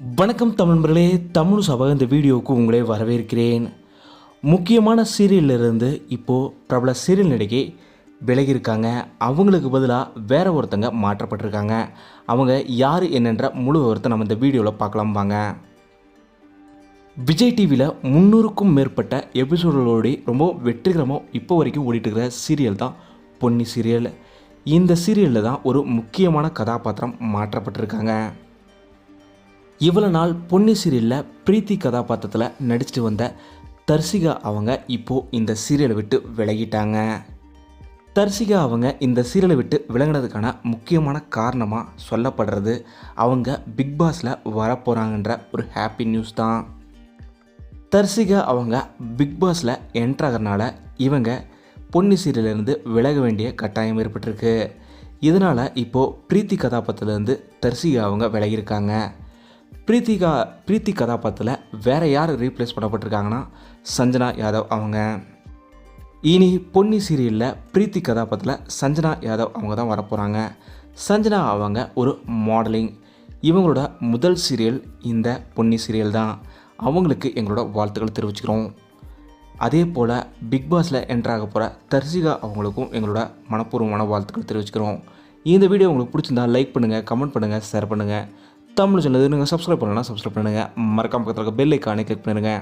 வணக்கம் தமிழ்மர்களே தமிழ் சபா இந்த வீடியோவுக்கு உங்களை வரவேற்கிறேன். முக்கியமான சீரியலிருந்து இப்போது பிரபல சீரியல் நடிகை விலகியிருக்காங்க. அவங்களுக்கு பதிலாக வேற ஒருத்தங்க மாற்றப்பட்டிருக்காங்க. அவங்க யார் என்னென்ற முழு விவரத்தை நம்ம இந்த வீடியோவில் பார்க்கலாம் வாங்க. விஜய் டிவியில் முந்நூறுக்கும் மேற்பட்ட எபிசோடுகளோடு ரொம்ப வெற்றிகரமாக இப்போ வரைக்கும் ஓடிட்டுருக்கிற சீரியல் தான் பொன்னி சீரியல். இந்த சீரியலில் தான் ஒரு முக்கியமான கதாபாத்திரம் மாற்றப்பட்டிருக்காங்க. இவ்வளோ நாள் பொன்னி சீரியலில் பிரீத்தி கதாபாத்திரத்தில் நடிச்சிட்டு வந்த தர்சிகா அவங்க இப்போது இந்த சீரியலை விட்டு விலகிட்டாங்க. தர்சிகா அவங்க இந்த சீரியலை விட்டு விலகினதுக்கான முக்கியமான காரணமாக சொல்லப்படுறது அவங்க பிக் பாஸில் வரப்போகிறாங்கன்ற ஒரு ஹாப்பி நியூஸ் தான். தர்சிகா அவங்க பிக் பாஸில் என்ட்ராகிறனால இவங்க பொன்னி சீரியலேருந்து விலக வேண்டிய கட்டாயம் ஏற்பட்டிருக்கு. இதனால் இப்போது பிரீத்தி கதாபாத்திரத்துலேருந்து தர்சிகா அவங்க விலகியிருக்காங்க. பிரீத்திகா பிரீத்தி கதாபாத்திரத்தில் வேறு யார் ரீப்ளேஸ் பண்ணப்பட்டிருக்காங்கன்னா சஞ்சனா யாதவ் அவங்க. இனி பொன்னி சீரியலில் பிரீத்தி கதாபாத்திரத்தில் சஞ்சனா யாதவ் அவங்க தான் வரப்போகிறாங்க சஞ்சனா அவங்க ஒரு மாடலிங் இவங்களோட முதல் சீரியல் இந்த பொன்னி சீரியல் தான். அவங்களுக்கு எங்களோட வாழ்த்துக்கள் தெரிவிச்சுக்கிறோம். அதே போல் பிக் பாஸில் என்ட்ராக போகிற தர்சிகா அவங்களுக்கும் எங்களோட மனப்பூர்வமான வாழ்த்துக்கள் தெரிவிச்சுக்கிறோம். இந்த வீடியோ உங்களுக்கு பிடிச்சிருந்தா லைக் பண்ணுங்கள் கமெண்ட் பண்ணுங்கள் ஷேர் பண்ணுங்கள் தமிழ் சொன்னது நீங்கள் சப்ஸ்கிரைப் பண்ணலாம் சப்ஸ்கிரைப் பண்ணுங்கள் மறக்காம பக்கத்தில் இருக்க பெல் ஐக்கானே கிளிக் பண்ணுங்கள்